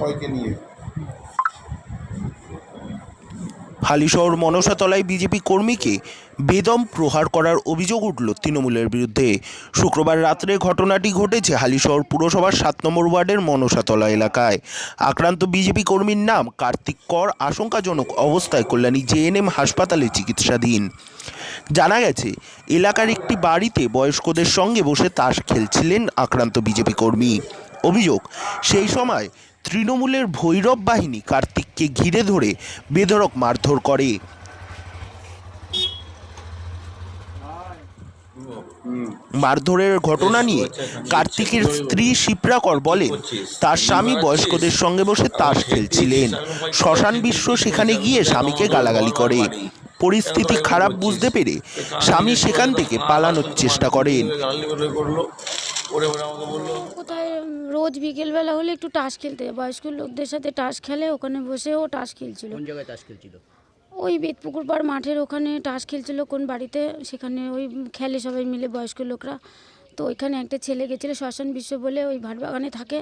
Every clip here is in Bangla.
সবাইকে নিয়ে। হালিশহর মনসাতলায় বিজেপি কর্মীকে বেদম প্রহার করার অভিযোগ উঠল তৃণমূলের বিরুদ্ধে। শুক্রবার রাত্রে ঘটনাটি ঘটেছে হালিশহর পুরসভার সাত নম্বর ওয়ার্ডের মনসাতলা এলাকায়। আক্রান্ত বিজেপি কর্মীর নাম কার্তিক কর, আশঙ্কাজনক অবস্থায় কল্যাণী জেএনএম হাসপাতালে চিকিৎসাধীন। জানা গেছে, এলাকার একটি বাড়িতে বয়স্কদের সঙ্গে বসে তাস খেলছিলেন আক্রান্ত বিজেপি কর্মী। অভিযোগ। সেই সময় তৃণমূলের ভৈরব বাহিনী কার্তিককে ঘিরে ধরে বেধড়ক মারধর করে। মারধরের ঘটনা নিয়ে কার্তিকের স্ত্রী শিপ্রাকর বলেন তার স্বামী বয়স্কদের সঙ্গে বসে তাস খেলছিলেন। শ্মশান বিশ্ব সেখানে গিয়ে স্বামীকে গালাগালি করে। পরিস্থিতি খারাপ বুঝতে পেরে স্বামী সেখান থেকে পালানোর চেষ্টা করেন। ওরে ওরে আমাকে বলল কোথায় রোজ বিকেলবেলা হলে একটু টাস খেলতে যায়। বয়স্ক লোকদের সাথে টাস খেলে ওখানে বসে ও টাস খেলছিল। কোন জায়গায় তাস খেলছিল? ওই বেতপুকুর পাড় মাঠের ওখানে টাস খেলছিল কোন বাড়িতে সেখানে ওই খেলে সবাই মিলে বয়স্ক লোকরা। তো ওইখানে একটা ছেলে গেছিল শ্মশান বিশ্ব বলে ওই ভাটবাগানে থাকে।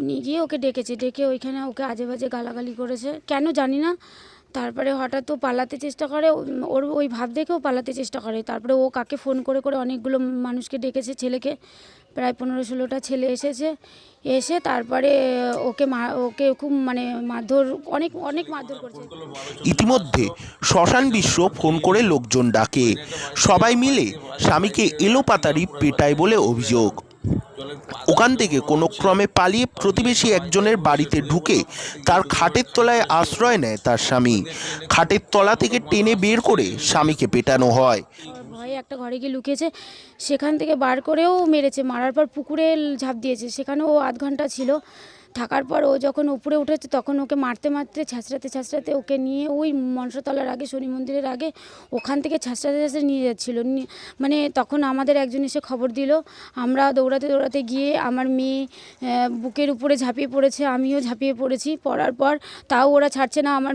উনি গিয়ে ওকে ডেকেছে ডেকে ওইখানে ওকে আজে বাজে গালাগালি করেছে। কেন জানি না তারপরে হঠাৎ ও পালাতে চেষ্টা করে ওর ওই ভাব দেখেও পালাতে চেষ্টা করে। তারপরে ও কাকে ফোন করে করে অনেকগুলো মানুষকে ডেকেছে ছেলেকে। প্রায় পনেরো ষোলোটা ছেলে এসেছে। এসে তারপরে ওকে মা, ওকে খুব মানে মারধর, অনেক অনেক মারধর করছে। ইতিমধ্যে শ্মশান বিশ্ব ফোন করে লোকজন ডাকে। সবাই মিলে স্বামীকে এলোপাতারি পেটায় বলে অভিযোগ। ওখান থেকে কোনো ক্রমে পালিয়ে প্রতিবেশী একজনের বাড়িতে ঢুকে তার খাটের তলায় আশ্রয় নেয় তার স্বামী। খাটের তলা থেকে টেনে বের করে স্বামীকে পেটানো হয়। ভয়ে একটা ঘরে গিয়ে লুকিয়েছে, সেখান থেকে বার করেও মেরেছে, মারার পর পুকুরে ঝাঁপ দিয়েছে, সেখানেও আধ ঘণ্টা ছিল। থাকার পর ও যখন উপরে উঠেছে তখন ওকে মারতে মারতে ছ্যাঁচড়াতে ছ্যাঁচড়াতে ওকে নিয়ে ওই মনসাতলার আগে, শনি মন্দিরের আগে ওখান থেকে ছ্যাঁচড়াতে ছ্যাঁচড়ে নিয়ে যাচ্ছিল। মানে তখন আমাদের একজন এসে খবর দিল, আমরা দৌড়াতে দৌড়াতে গিয়ে আমার মেয়ে বুকের উপরে ঝাঁপিয়ে পড়েছে, আমিও ঝাঁপিয়ে পড়েছি। পড়ার পর তাও ওরা ছাড়ছে না, আমার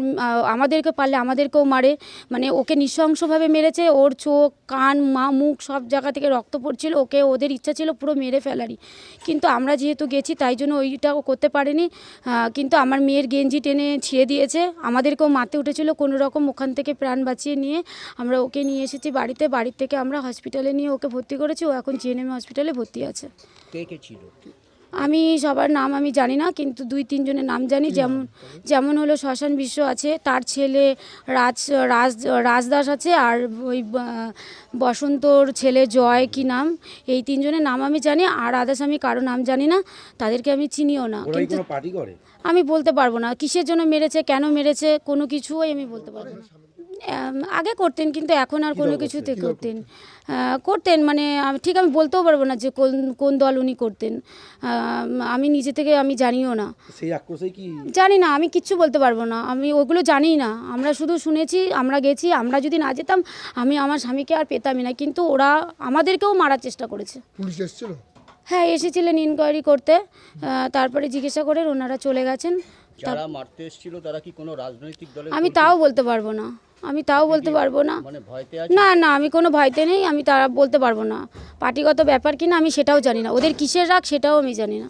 আমাদেরকে পারলে আমাদেরকেও মারে। মানে ওকে নৃশংসভাবে মেরেছে, ওর চোখ, কান, মা, মুখ সব জায়গা থেকে রক্ত পড়ছিল, ওকে ওদের ইচ্ছা ছিল পুরো মেরে ফেলারই। কিন্তু আমরা যেহেতু গেছি তাই জন্য ওইটাও করতে পারিনি। কিন্তু আমার মেয়ের গেঞ্জি টেনে ছিঁড়ে দিয়েছে। আমাদেরকেও মাতে উঠেছিল কোনো রকম ওখান থেকে প্রাণ বাঁচিয়ে নিয়ে। আমরা ওকে নিয়ে এসেছি বাড়িতে। বাড়ির থেকে আমরা হসপিটালে নিয়ে ওকে ভর্তি করেছি। ও এখন জিএনএম হসপিটালে ভর্তি আছে। কে কে ছিল? আমি সবার নাম আমি জানি না কিন্তু দুই তিনজনের নাম জানি। যেমন যেমন হলো শ্মশান বিশ্ব আছে তার ছেলে রাজ রাজ রাজদাস আছে আর ওই বসন্তর ছেলে জয় কি নাম? এই তিনজনের নাম আমি জানি আর আদার্স আমি কারও নাম জানি না তাদেরকে আমি চিনিও না। কিন্তু আমি বলতে পারব না কিসের জন্য মেরেছে কেন মেরেছে কোনো কিছুই আমি বলতে পারব না। আগে করতেন কিন্তু এখন আর কোনো কিছুতে করতেন? করতেন? মানে আমি- ঠিক আমি বলতেও পারব না যে কোন কোন দল উনি করতেন। আমি নিজে থেকে আমি জানিও না। সেই আক্রোশেই কি জানি না আমি কিচ্ছু বলতে পারব না। আমি ওগুলো জানি না। আমরা শুধু শুনেছি আমরা গেছি আমরা যদি না যেতাম আমি আমার স্বামীকে আর পেতামই না। কিন্তু ওরা আমাদেরকেও মারার চেষ্টা করেছে। পুলিশ এসেছিল? হ্যাঁ এসেছিলেন ইনকোয়ারি করতে। তারপরে জিজ্ঞাসা করে ওনারা চলে গেছেন। যারা মারতে এসেছিল তারা কি কোনো রাজনৈতিক দলের আমি তাও বলতে পারব না। আমি তাও বলতে পারব না। মানে ভয়তে আছে? না না আমি কোনো ভয়তে নেই আমি তারা বলতে পারব না। পার্টিগত ব্যাপার কি না আমি সেটাও জানি না। ওদের কিসের রাগ সেটাও আমি জানি না।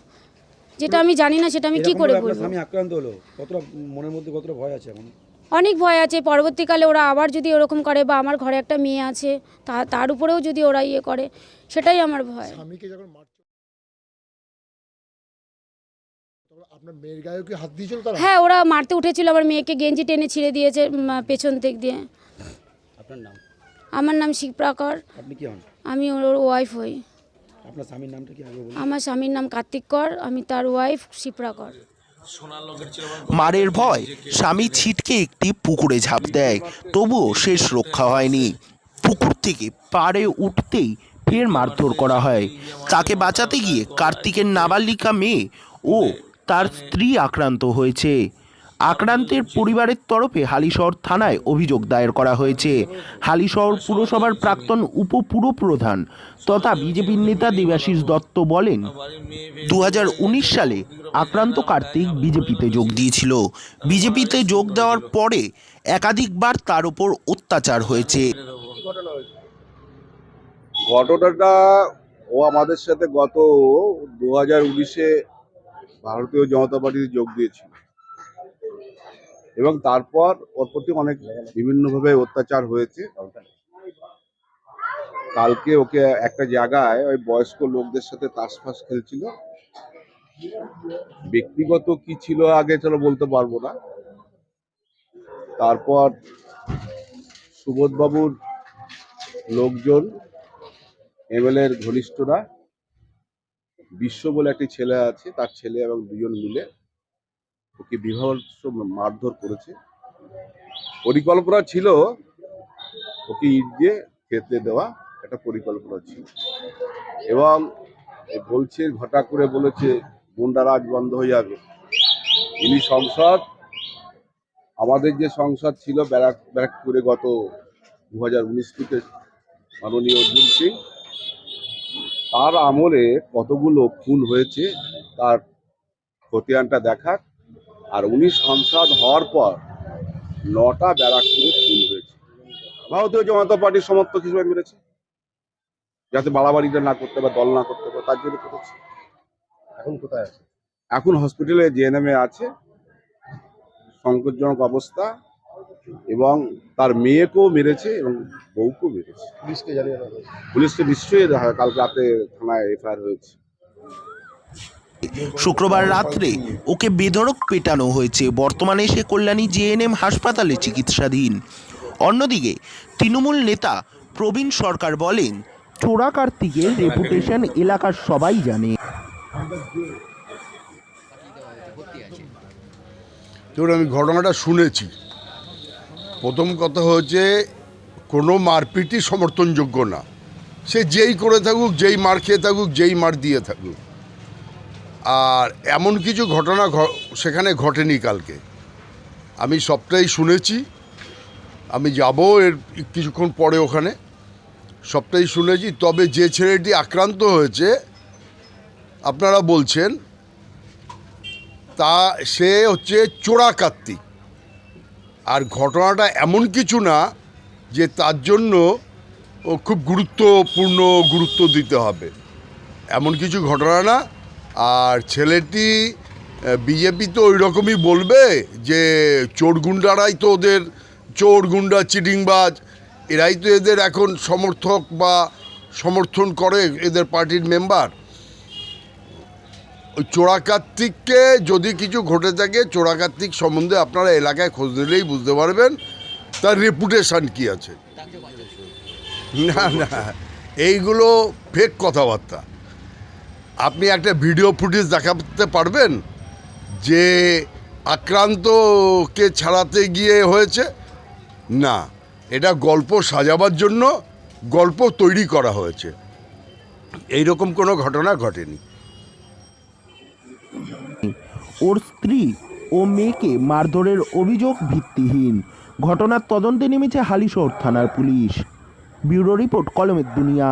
যেটা আমি জানি না সেটা আমি কি করে বলব? স্বামী আক্রান্ত হলো। কতটা মনের মধ্যে কতটা ভয় আছে এখন? অনেক ভয় আছে। পরবর্তীকালে ওরা আবার যদি ওরকম করে বা আমার ঘরে একটা মেয়ে আছে তা তার উপরেও যদি ওরা ইয়ে করে সেটাই আমার ভয়। আপনার মেয়ের গায়েও কি হাত দিয়েছিল তারা? হ্যাঁ ওরা মারতে উঠেছিল আমার মেয়েকে গেঞ্জি টেনে ছিঁড়ে দিয়েছে উম, পেছন দিক দিয়ে। আপনার নাম? আমার নাম শিবপ্রাকর। আপনি কি হন? আমি ওর ওয়াইফ হই। আপনার স্বামীর নামটা কি আগে বলুন? আমার স্বামীর নাম কার্তিক কর আমি তার ওয়াইফ শিপ্রাকর মারের ভয় স্বামী ছিটকে একটি পুকুরে ঝাঁপ দেয় তবুও শেষ রক্ষা হয়নি। পুকুর থেকে পাড়ে উঠতেই ফের মারধর করা হয়। তাকে বাঁচাতে গিয়ে কার্তিকের নাবালিকা মেয়ে ও তার স্ত্রী আক্রান্ত হয়েছে। আক্রান্তের পরিবারের তরফে হালিশহর থানায় অভিযোগ দায়ের করা হয়েছে। হালিশহর পুরসভার প্রাক্তন উপপুরপ্রধান তথা বিজেপির নেতা দেবাশিস দত্ত বলেন দু হাজার উনিশ সালে আক্রান্ত কার্তিক বিজেপিতে যোগ দিয়েছিল। বিজেপিতে যোগ দেওয়ার পরে একাধিকবার তার উপর অত্যাচার হয়েছে। ঘটনাটা ও আমাদের সাথে গত দু হাজার উনিশে ভারতীয় জনতা পার্টিতে যোগ দিয়েছিল। এবং তারপর ওর প্রতি অনেক বিভিন্নভাবে অত্যাচার হয়েছে। কালকে ওকে একটা জায়গায় ওই বয়স্ক লোকদের সাথে তাস ফাস খেলছিল। ব্যক্তিগত কি ছিল আগে চলো বলতে পারব না। তারপর সুবোধবাবুর লোকজন এমএলএ এর ঘনিষ্ঠরা বিশ্ব বলে একটি ছেলে আছে, তার ছেলে এবং দুজন মিলে ওকে বিভৎস মারধর করেছে। পরিকল্পনা ছিল ওকে ইট দিয়ে খেতে দেওয়া, একটা পরিকল্পনা ছিল। এবং বলছে, ঘটা করে বলেছে গুন্ডারাজ বন্ধ হয়ে যাবে। ইনি সংসদ, আমাদের যে সংসদ ছিল ব্যারাক, ব্যারাকপুরে গত দু হাজার উনিশ থেকে মাননীয় অর্জুন সিং তার আমলে কতগুলো খুন হয়েছে তার খতিয়ানটা দেখাক আর উনি সংসদ হওয়ার পর নটা ব্যারাকপুরে খুন হয়েছে। ভারতীয় জনতা পার্টির সমর্থক হিসেবে মেরেছে। যাতে বাড়াবাড়িটা না করতে বা দল না করতে পারে তার জন্য করেছে। এখন কোথায় আছে? এখন হসপিটালে জেএনএমে আছে। সংকটজনক অবস্থা। এবং তার মেয়েকেও মেরেছে এবং বউকেও মেরেছে। পুলিশকে জানিয়ে দেওয়া পুলিশকে নিশ্চয়ই দেখা- কাল রাতে থানায় এফআইআর হয়েছে। শুক্রবার রাত্রে ওকে বেধড়ক পেটানো হয়েছে। বর্তমানে সে কল্যাণী জেএনএম হাসপাতালে চিকিৎসাধীন। অন্যদিকে তৃণমূল নেতা প্রবীণ সরকার বলেন চোরা কার্তিকের রেপুটেশন এলাকার সবাই জানে। ধরুন আমি ঘটনাটা শুনেছি। প্রথম কথা হচ্ছে কোনো মারপিটই সমর্থনযোগ্য না। সে যেই করে থাকুক, যেই মার খেয়ে থাকুক, যেই মার দিয়ে থাকুক। আর এমন কিছু ঘটনা সেখানে ঘটেনি কালকে। আমি সবটাই শুনেছি। আমি যাব এর কিছুক্ষণ পরে ওখানে। সবটাই শুনেছি। তবে যে ছেলেটি আক্রান্ত হয়েছে, আপনারা বলছেন, তা সে হচ্ছে চোরা কার্তিক আর ঘটনাটা এমন কিছু না যে তার জন্য ও খুব গুরুত্বপূর্ণ গুরুত্ব দিতে হবে। এমন কিছু ঘটনা না। আর ছেলেটি বিজেপি তো ওই রকমই বলবে যে চোর গুন্ডারাই তো ওদের চোর, গুন্ডা, চিটিংবাজ। এরাই তো এদের এখন সমর্থক বা সমর্থন করে এদের পার্টির মেম্বার। ওই চোরা কার্তিককে যদি কিছু ঘটে থাকে চোরা কার্তিক সম্বন্ধে আপনারা এলাকায় খোঁজ নিলেই বুঝতে পারবেন, তার রেপুটেশন কি আছে। না না, এইগুলো ফেক কথাবার্তা। আপনি একটা ভিডিও ফুটেজ দেখাতে পারবেন যে আক্রান্তকে ছাড়াতে গিয়ে হয়েছে? না, এটা গল্প সাজাবার জন্য গল্প তৈরি করা হয়েছে। এইরকম কোনো ঘটনা ঘটেনি। ওর স্ত্রী ও মেয়েকে মারধরের অভিযোগ ভিত্তিহীন। ঘটনার তদন্তে নেমেছে হালিশহর থানার পুলিশ। ব্যুরো রিপোর্ট কলমের দুনিয়া।